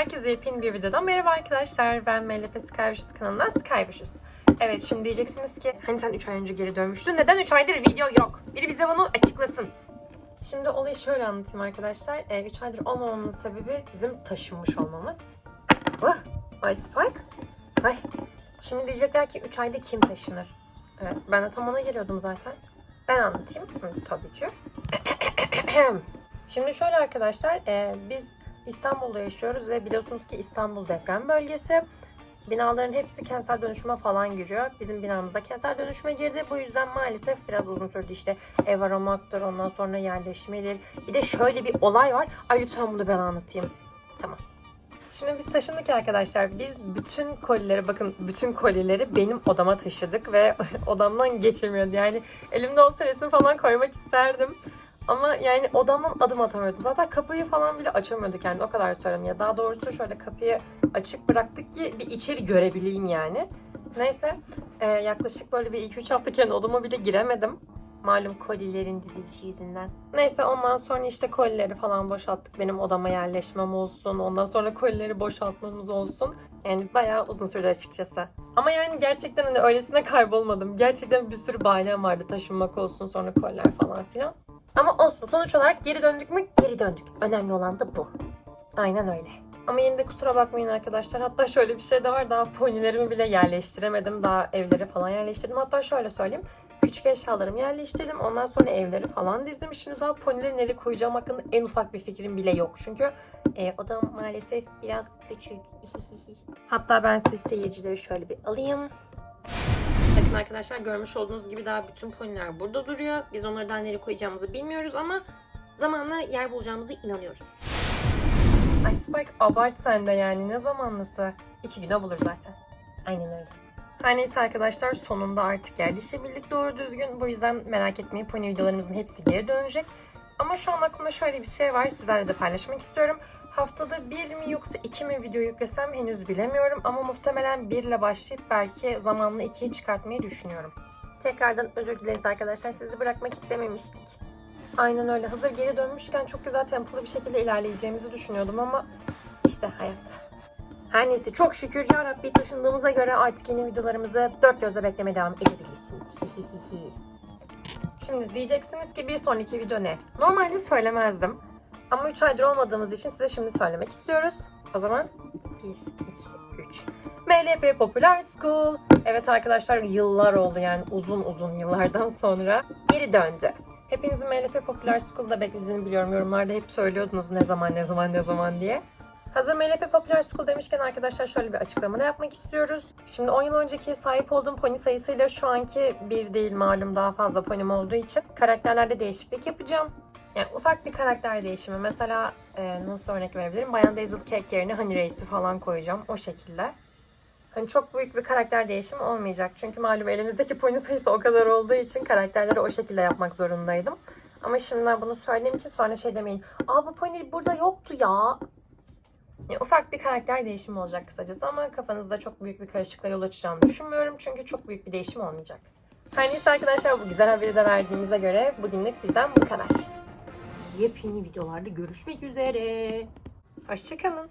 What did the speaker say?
Herkese yepyeni bir videodan merhaba arkadaşlar. Ben MLP Skyvicious kanalından Skyvicious. Evet şimdi diyeceksiniz ki hani sen 3 ay önce geri dönmüştün. Neden 3 aydır video yok? Biri bize bunu açıklasın. Şimdi olayı şöyle anlatayım arkadaşlar. 3 aydır olmamamın sebebi bizim taşınmış olmamız. Vah! Ay Spike. Ay. Şimdi diyecekler ki 3 ayda kim taşınır? Evet ben de tam ona geliyordum zaten. Ben anlatayım. Hı, tabii ki. Şimdi şöyle arkadaşlar, e, biz İstanbul'da yaşıyoruz ve biliyorsunuz ki İstanbul deprem bölgesi. Binaların hepsi kentsel dönüşüme falan giriyor. Bizim binamıza kentsel dönüşüme girdi. Bu yüzden maalesef biraz uzun sürdü işte ev aramaktır, ondan sonra yerleşmedir. Bir de şöyle bir olay var. Ay lütfen bunu ben anlatayım. Tamam. Şimdi biz taşındık arkadaşlar. Biz bütün kolileri bakın bütün kolileri benim odama taşıdık ve odamdan geçemiyordu. Yani elimde olsa resim falan koymak isterdim. Ama yani odamdan adım atamıyordum. Zaten kapıyı falan bile açamıyorduk yani o kadar söyleyeyim. Ya daha doğrusu şöyle kapıyı açık bıraktık ki bir içeri görebileyim yani. Neyse e, yaklaşık böyle bir 2-3 hafta kendi odama bile giremedim. Malum kolilerin dizilişi yüzünden. Neyse ondan sonra işte kolileri falan boşalttık. Benim odama yerleşmem olsun. Ondan sonra kolileri boşaltmamız olsun. Yani bayağı uzun sürdü açıkçası. Ama yani gerçekten hani öylesine kaybolmadım. Gerçekten bir sürü bahanem vardı. Taşınmak olsun sonra koliler falan filan. Ama olsun sonuç olarak geri döndük mü? Geri döndük. Önemli olan da bu. Aynen öyle. Ama yine de kusura bakmayın arkadaşlar. Hatta şöyle bir şey de var. Daha ponilerimi bile yerleştiremedim. Daha evleri falan yerleştirdim. Hatta şöyle söyleyeyim. Küçük eşyalarımı yerleştirdim. Ondan sonra evleri falan dizdim. Şimdi daha ponileri nereye koyacağım hakkında en ufak bir fikrim bile yok. Çünkü e, odam maalesef biraz küçük. Hatta ben siz seyircileri şöyle bir alayım. Bakın arkadaşlar görmüş olduğunuz gibi daha bütün poniler burada duruyor. Biz onları daha nereye koyacağımızı bilmiyoruz ama zamanla yer bulacağımıza inanıyoruz. Ay Spike abart sen de yani ne zamanlısı? İki güne bulur zaten. Aynen öyle. Her neyse arkadaşlar sonunda artık yerleşebildik doğru düzgün. Bu yüzden merak etmeyin pony videolarımızın hepsi geri dönecek. Ama şu an aklımda şöyle bir şey var sizlerle de paylaşmak istiyorum. Haftada bir mi yoksa iki mi video yüklesem henüz bilemiyorum ama muhtemelen bir ile başlayıp belki zamanla ikiye çıkartmayı düşünüyorum. Tekrardan özür dileriz arkadaşlar sizi bırakmak istememiştik. Aynen öyle. Hazır geri dönmüşken çok güzel tempolu bir şekilde ilerleyeceğimizi düşünüyordum ama işte hayat. Her neyse çok şükür ya Rabbi taşındığımıza göre artık yeni videolarımızı dört gözle beklemeye devam edebilirsiniz. Şimdi diyeceksiniz ki bir sonraki video ne? Normalde söylemezdim. Ama 3 aydır olmadığımız için size şimdi söylemek istiyoruz. O zaman 1, 2, 3. MLP Popular School. Evet arkadaşlar yıllar oldu yani uzun uzun yıllardan sonra geri döndü. Hepinizin MLP Popular School'da beklediğini biliyorum. Yorumlarda hep söylüyordunuz ne zaman ne zaman ne zaman diye. Hazır MLP Popular School demişken arkadaşlar şöyle bir açıklama da yapmak istiyoruz. Şimdi 10 yıl önceki sahip olduğum pony sayısıyla şu anki bir değil malum daha fazla ponim olduğu için karakterlerde değişiklik yapacağım. Yani ufak bir karakter değişimi. Mesela e, nasıl örnek verebilirim? Bayan Daisy Cake yerine Honey Race'i falan koyacağım. O şekilde. Hani çok büyük bir karakter değişimi olmayacak. Çünkü malum elimizdeki pony sayısı o kadar olduğu için karakterleri o şekilde yapmak zorundaydım. Ama şimdiden bunu söyleyeyim ki sonra şey demeyin. Aa bu pony burada yoktu ya. Yani ufak bir karakter değişimi olacak kısacası ama kafanızda çok büyük bir karışıklığa yol açacağını düşünmüyorum. Çünkü çok büyük bir değişim olmayacak. Her neyse arkadaşlar bu güzel haberi de verdiğimize göre bugünlük bizden bu kadar. Yepyeni videolarda görüşmek üzere. Hoşçakalın.